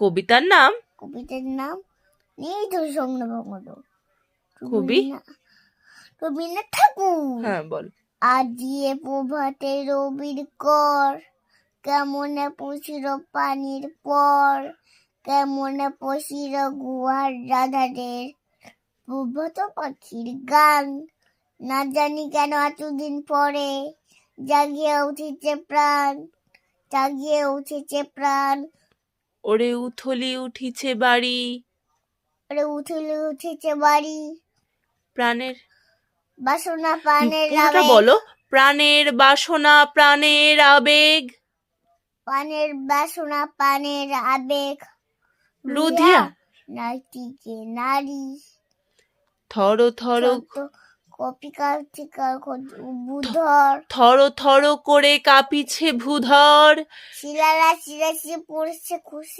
কবিতার নাম? কবিতার নাম? নেই তো সংগ্রহ কবি? রবীন্দ্রনাথ ঠাকুর। হ্যাঁ বল। আজিয়ে প্রভাতে রবির কর কেমনে পশির পানির পর কেমনে পশির গুহার রাধাদের। প্রভাত পাখির গান না জানি কেন এতদিন পরে জাগিয়ে উঠেছে প্রাণ জাগিয়ে উঠেছে প্রাণ। ওরে উথলি উঠিছে বাড়ি। ওরে উঠলে উঠেছে বাড়ি। প্রাণের বাসনা পানের পুরোটা আবেগ। বলো? প্রাণের বাসনা প্রাণের আবেগ। প্রাণের বাসনা পানের আবেগ। লুধিয়া। নাইটিকে নারী। থর থর থর থর করে কাঁপিছে ভূধর। শিলারা শিলাশি পড়ছে খুশে।